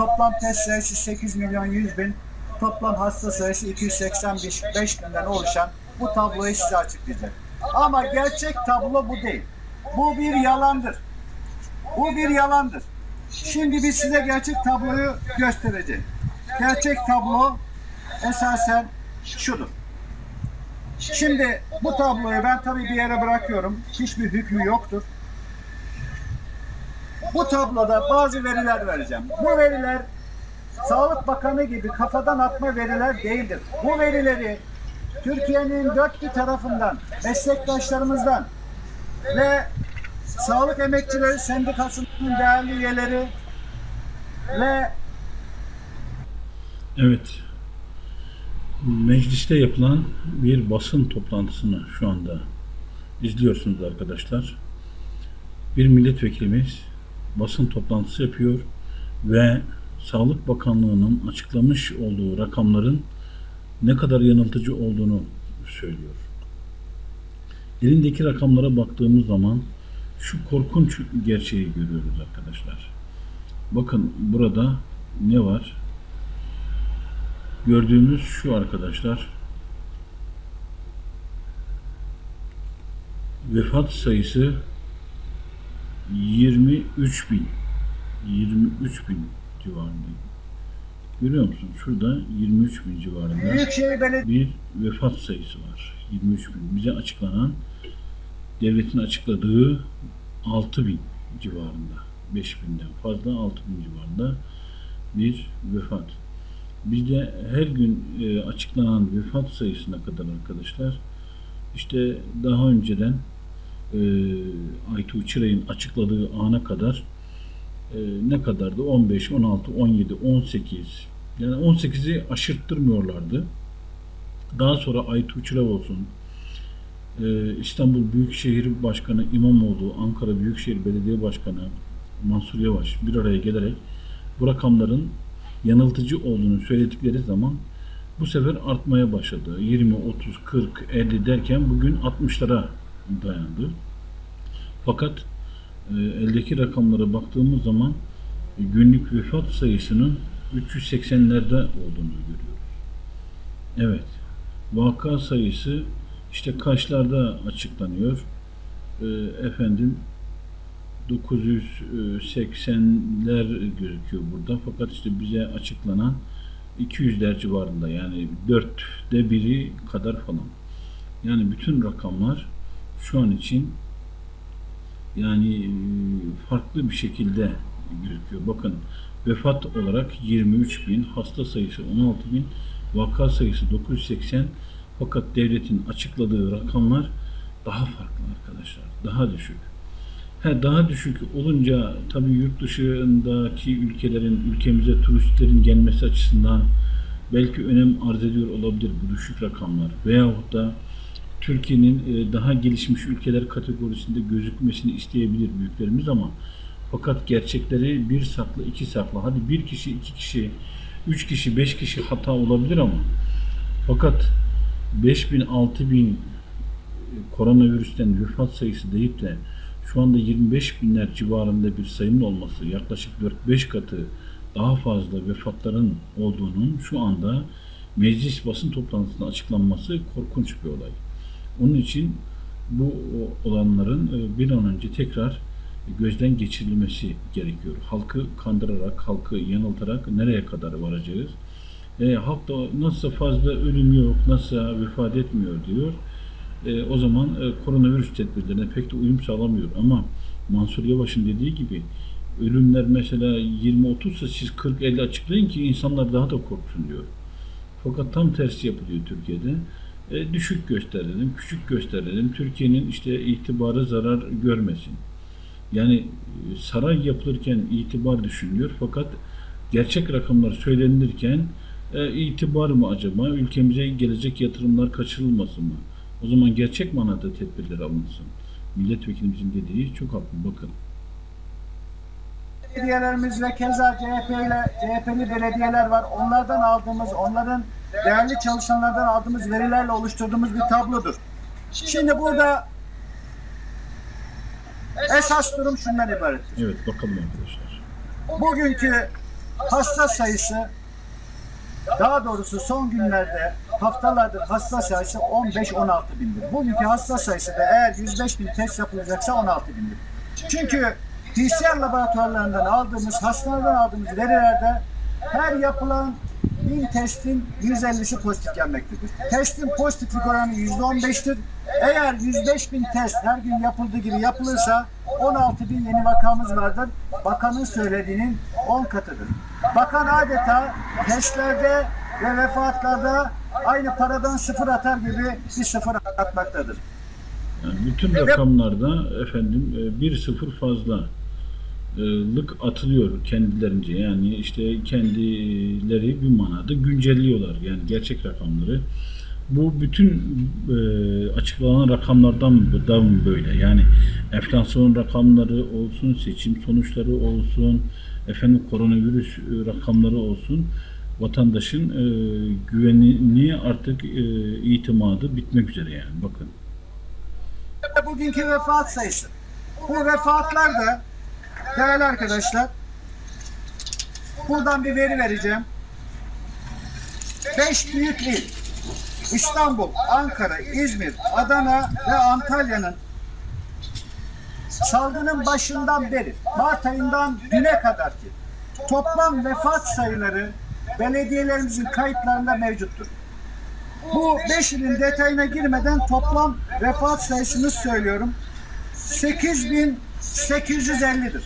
toplam test sayısı 8 milyon 100 bin, toplam hasta sayısı 285 binden oluşan bu tabloyu size açıklayacak. Ama gerçek tablo bu değil. Bu bir yalandır. Bu bir yalandır. Şimdi biz size gerçek tabloyu göstereceğiz. Gerçek tablo esasen şudur. Şimdi bu tabloyu ben tabii bir yere bırakıyorum. Hiçbir hükmü yoktur. Bu tabloda bazı veriler vereceğim. Bu veriler Sağlık Bakanı gibi kafadan atma veriler değildir. Bu verileri Türkiye'nin dört bir tarafından, meslektaşlarımızdan ve Sağlık Emekçileri Sendikası'nın değerli üyeleri ve Evet. Mecliste yapılan bir basın toplantısını şu anda izliyorsunuz arkadaşlar. Bir milletvekilimiz basın toplantısı yapıyor ve Sağlık Bakanlığı'nın açıklamış olduğu rakamların ne kadar yanıltıcı olduğunu söylüyor. Elindeki rakamlara baktığımız zaman şu korkunç gerçeği görüyoruz arkadaşlar. Bakın burada ne var? Gördüğümüz şu arkadaşlar. Vefat sayısı 23 bin. 23 bin civarında. Görüyor musun? Şurada 23 bin civarında bir vefat sayısı var. 23 bin. Bize açıklanan devletin açıkladığı 6 bin civarında. 5 binden fazla 6 bin civarında bir vefat. Bizde her gün e, açıklanan vefat sayısına kadar arkadaşlar işte daha önceden e, Aytuğ Çıray'ın açıkladığı ana kadar e, ne kadardı? 15, 16, 17, 18 yani 18'i aşırttırmıyorlardı. Daha sonra Aytuğ Çırav olsun, e, İstanbul Büyükşehir Başkanı İmamoğlu, Ankara Büyükşehir Belediye Başkanı Mansur Yavaş bir araya gelerek bu rakamların yanıltıcı olduğunu söyledikleri zaman bu sefer artmaya başladı. 20, 30, 40, 50 derken bugün 60'lara dayandı. Fakat e, eldeki rakamlara baktığımız zaman e, günlük vefat sayısının 380'lerde olduğunu görüyoruz. Evet. Vaka sayısı işte kaçlarda açıklanıyor? E, efendim 980'ler gözüküyor burada. Fakat işte bize açıklanan 200'ler civarında yani dörtte biri kadar falan. Yani bütün rakamlar şu an için yani e, farklı bir şekilde gözüküyor. Bakın vefat olarak 23 bin, hasta sayısı 16 bin, vaka sayısı 980 fakat devletin açıkladığı rakamlar daha farklı arkadaşlar. Daha düşük. He, daha düşük olunca tabii yurt dışındaki ülkelerin, ülkemize turistlerin gelmesi açısından belki önem arz ediyor olabilir bu düşük rakamlar. Veyahut da Türkiye'nin e, daha gelişmiş ülkeler kategorisinde gözükmesini isteyebilir büyüklerimiz ama fakat gerçekleri bir saklı, iki saklı. Hadi bir kişi, iki kişi, üç kişi, beş kişi hata olabilir ama fakat 5000, 6000 koronavirüsten vefat sayısı deyip de şu anda 25 binler civarında bir sayının olması, yaklaşık 4-5 katı daha fazla vefatların olduğunun şu anda meclis basın toplantısında açıklanması korkunç bir olay. Onun için bu olanların e, bir an önce tekrar gözden geçirilmesi gerekiyor. Halkı kandırarak, halkı yanıltarak nereye kadar varacağız? E, halk da nasıl fazla ölüm yok, nasıl vefat etmiyor diyor. E, o zaman e, koronavirüs tedbirlerine pek de uyum sağlamıyor. Ama Mansur Yavaş'ın dediği gibi ölümler mesela 20-30 ise siz 40-50 açıklayın ki insanlar daha da korksun diyor. Fakat tam tersi yapılıyor Türkiye'de. E, düşük gösterelim, küçük gösterelim. Türkiye'nin işte itibarı zarar görmesin. Yani e, saray yapılırken itibar düşünülüyor fakat gerçek rakamlar söylenirken e, itibar mı acaba? Ülkemize gelecek yatırımlar kaçırılmasın mı? O zaman gerçek manada tedbirler alınsın. Milletvekilimizin dediği çok haklı bakın. belediyelerimiz ve keza CHP ile CHP'li belediyeler var. Onlardan aldığımız, onların değerli çalışanlardan aldığımız verilerle oluşturduğumuz bir tablodur. Şimdi burada esas durum şundan ibarettir. Evet bakalım arkadaşlar. Bugünkü hasta sayısı daha doğrusu son günlerde haftalardır hasta sayısı 15-16 bindir. Bugünkü hasta sayısı da eğer 105 bin test yapılacaksa 16 bindir. Çünkü PCR laboratuvarlarından aldığımız, hastalardan aldığımız verilerde her yapılan bin testin 150'si pozitif gelmektedir. Testin pozitiflik oranı %15'tir. Eğer 105 bin test her gün yapıldığı gibi yapılırsa 16 bin yeni vakamız vardır. Bakanın söylediğinin 10 katıdır. Bakan adeta testlerde ve vefatlarda aynı paradan sıfır atar gibi bir sıfır atmaktadır. Yani bütün rakamlarda efendim e, bir sıfır fazla lık atılıyor kendilerince. Yani işte kendileri bir manada güncelliyorlar. Yani gerçek rakamları. Bu bütün e, açıklanan rakamlardan da mı böyle? Yani enflasyon rakamları olsun, seçim sonuçları olsun, efendim koronavirüs rakamları olsun vatandaşın e, güvenini artık e, itimadı bitmek üzere yani bakın. Bugünkü vefat sayısı. Bu vefatlar da değerli arkadaşlar buradan bir veri vereceğim. 5 büyük il İstanbul, Ankara, İzmir, Adana ve Antalya'nın salgının başından beri Mart ayından güne kadar ki toplam vefat sayıları belediyelerimizin kayıtlarında mevcuttur. Bu 5 ilin detayına girmeden toplam vefat sayısını söylüyorum. 8850'dir.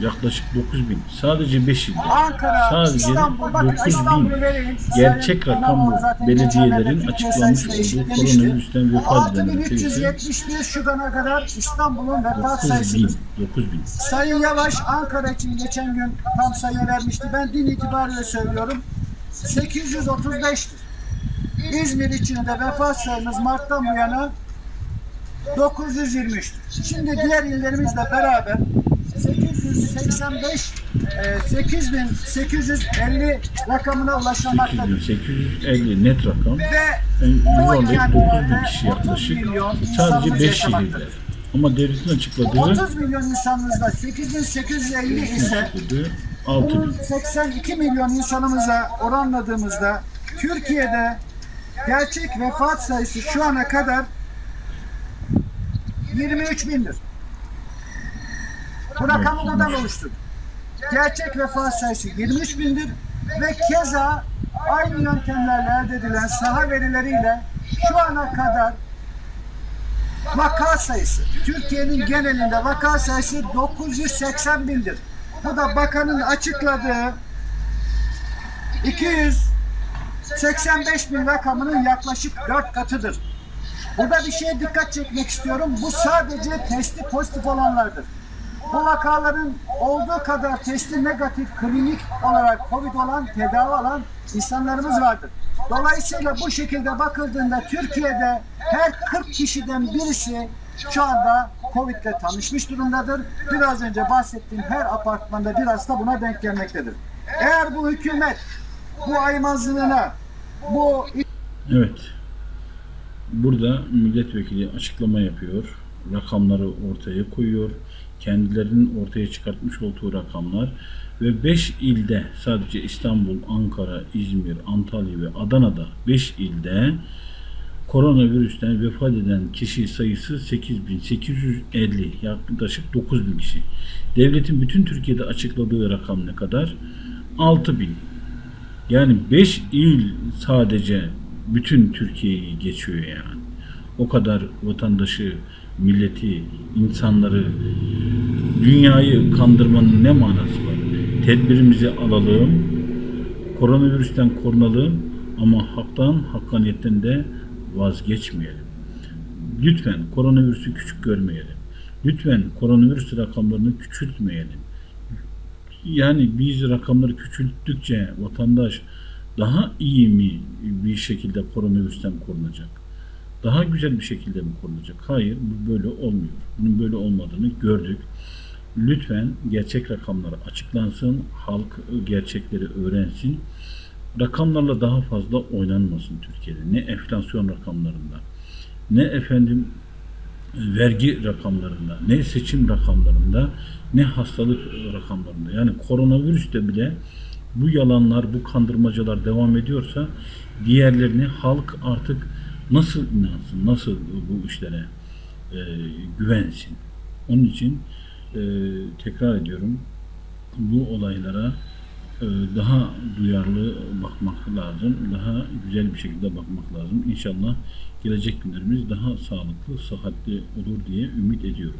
Yaklaşık 9000. Sadece 5 ilde. Ankara, Sadece İstanbul, bakın 9000 İstanbul'u vereyim. gerçek rakam bu. Belediyelerin sayısını olduğu koronavirüsten vefat edenlerin sayısı 6371 şu ana kadar İstanbul'un vefat 9000. sayısıdır. 9000. Sayın Yavaş Ankara için geçen gün tam sayı vermişti. Ben din itibariyle söylüyorum. 835'tir. İzmir için de vefat sayımız Mart'tan bu yana 923'tür. Şimdi diğer illerimizle beraber 885 e, 8850 rakamına ulaşılmaktadır. 8850 net rakam. Ve bu yuvarlayıp kentlerde 9000 kişi 30 yaklaşık. Sadece insanımız 5 yaşamaktadır. şehirde. Ama devletin açıkladığı 30 milyon insanımızda 8850 ise açıkladığı 6000. Bunun 82 milyon insanımıza oranladığımızda Türkiye'de gerçek vefat sayısı şu ana kadar 23 bindir. Bu rakamı buradan oluşturduk. Gerçek vefat sayısı 23 bindir ve keza aynı yöntemlerle elde edilen saha verileriyle şu ana kadar vaka sayısı, Türkiye'nin genelinde vaka sayısı 980 bindir. Bu da bakanın açıkladığı 285 bin rakamının yaklaşık 4 katıdır. Burada bir şeye dikkat çekmek istiyorum. Bu sadece testi pozitif olanlardır. Bu vakaların olduğu kadar testi negatif klinik olarak COVID olan, tedavi alan insanlarımız vardır. Dolayısıyla bu şekilde bakıldığında Türkiye'de her 40 kişiden birisi şu anda Covid ile tanışmış durumdadır. Biraz önce bahsettiğim her apartmanda bir hasta buna denk gelmektedir. Eğer bu hükümet bu aymazlığına, bu Evet. Burada milletvekili açıklama yapıyor. Rakamları ortaya koyuyor. Kendilerinin ortaya çıkartmış olduğu rakamlar ve 5 ilde sadece İstanbul, Ankara, İzmir, Antalya ve Adana'da 5 ilde koronavirüsten vefat eden kişi sayısı 8850 yaklaşık 9000 kişi. Devletin bütün Türkiye'de açıkladığı rakam ne kadar? 6000. Yani 5 il sadece bütün Türkiye'yi geçiyor yani. O kadar vatandaşı, milleti, insanları, dünyayı kandırmanın ne manası var? Tedbirimizi alalım, koronavirüsten korunalım ama haktan, hakkaniyetten de vazgeçmeyelim. Lütfen koronavirüsü küçük görmeyelim. Lütfen koronavirüs rakamlarını küçültmeyelim. Yani biz rakamları küçülttükçe vatandaş daha iyi mi bir şekilde koronavirüsten korunacak? Daha güzel bir şekilde mi korunacak? Hayır, bu böyle olmuyor. Bunun böyle olmadığını gördük. Lütfen gerçek rakamlar açıklansın, halk gerçekleri öğrensin. Rakamlarla daha fazla oynanmasın Türkiye'de. Ne enflasyon rakamlarında, ne efendim vergi rakamlarında, ne seçim rakamlarında, ne hastalık rakamlarında. Yani koronavirüste bile bu yalanlar, bu kandırmacalar devam ediyorsa diğerlerini halk artık nasıl inansın, nasıl bu işlere e, güvensin. Onun için e, tekrar ediyorum bu olaylara e, daha duyarlı bakmak lazım, daha güzel bir şekilde bakmak lazım. İnşallah gelecek günlerimiz daha sağlıklı, sıhhatli olur diye ümit ediyorum.